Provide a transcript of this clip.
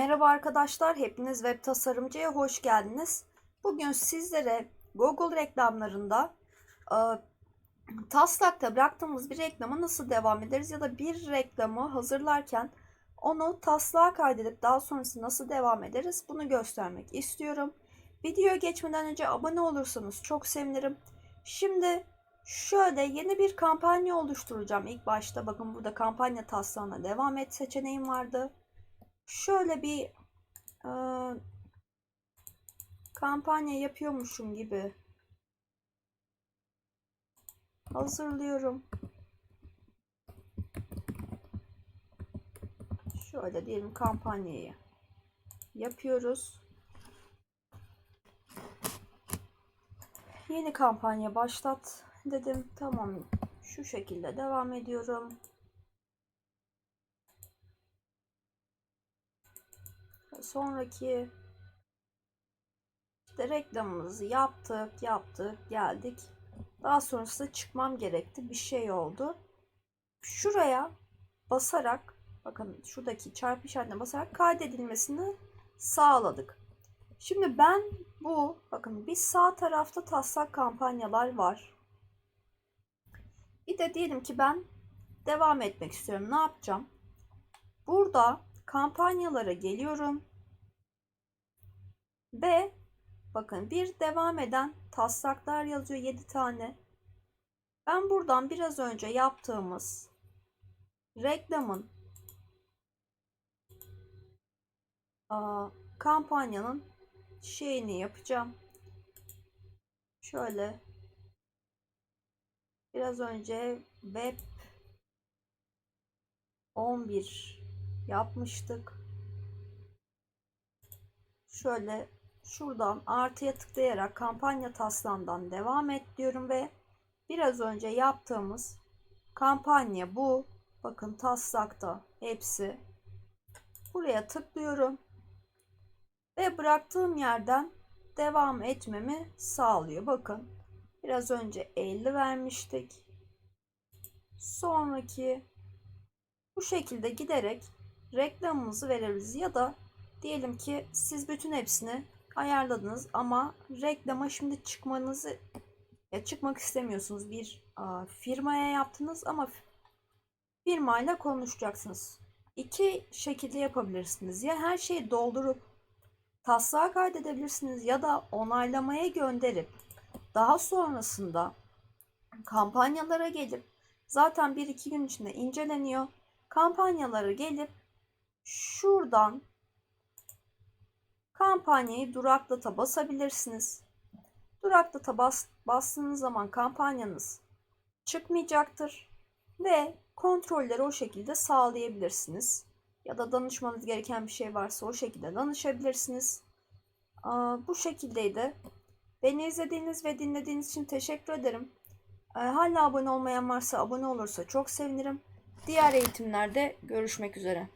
Merhaba arkadaşlar, hepiniz web tasarımcıya hoş geldiniz. Bugün sizlere Google reklamlarında e, taslakta bıraktığımız bir reklama nasıl devam ederiz ya da bir reklamı hazırlarken onu taslağa kaydedip daha sonrası nasıl devam ederiz bunu göstermek istiyorum. Videoya geçmeden önce abone olursanız çok sevinirim. Şimdi şöyle yeni bir kampanya oluşturacağım ilk başta. Bakın burada kampanya taslağına devam et seçeneğim vardı şöyle bir e, kampanya yapıyormuşum gibi hazırlıyorum. Şöyle diyelim kampanyayı yapıyoruz. Yeni kampanya başlat dedim. Tamam. Şu şekilde devam ediyorum. Sonraki işte reklamımızı yaptık, yaptık, geldik. Daha sonrasında çıkmam gerekti. Bir şey oldu. Şuraya basarak bakın şuradaki çarpı işaretine basarak kaydedilmesini sağladık. Şimdi ben bu bakın bir sağ tarafta taslak kampanyalar var. Bir de diyelim ki ben devam etmek istiyorum. Ne yapacağım? Burada kampanyalara geliyorum. Ve bakın bir devam eden taslaklar yazıyor 7 tane. Ben buradan biraz önce yaptığımız reklamın kampanyanın şeyini yapacağım. Şöyle biraz önce web 11 yapmıştık. Şöyle şuradan artıya tıklayarak kampanya taslandan devam et diyorum ve biraz önce yaptığımız kampanya bu. Bakın taslakta hepsi. Buraya tıklıyorum. Ve bıraktığım yerden devam etmemi sağlıyor. Bakın biraz önce 50 vermiştik. Sonraki bu şekilde giderek reklamımızı veririz ya da diyelim ki siz bütün hepsini ayarladınız ama reklama şimdi çıkmanızı ya çıkmak istemiyorsunuz bir a, firmaya yaptınız ama firmayla konuşacaksınız. İki şekilde yapabilirsiniz. Ya her şeyi doldurup taslağa kaydedebilirsiniz ya da onaylamaya gönderip daha sonrasında kampanyalara gelip zaten bir iki gün içinde inceleniyor. Kampanyalara gelip şuradan kampanyayı duraklata basabilirsiniz. Duraklata bas, bastığınız zaman kampanyanız çıkmayacaktır ve kontrolleri o şekilde sağlayabilirsiniz. Ya da danışmanız gereken bir şey varsa o şekilde danışabilirsiniz. Bu şekildeydi. Beni izlediğiniz ve dinlediğiniz için teşekkür ederim. Hala abone olmayan varsa abone olursa çok sevinirim. Diğer eğitimlerde görüşmek üzere.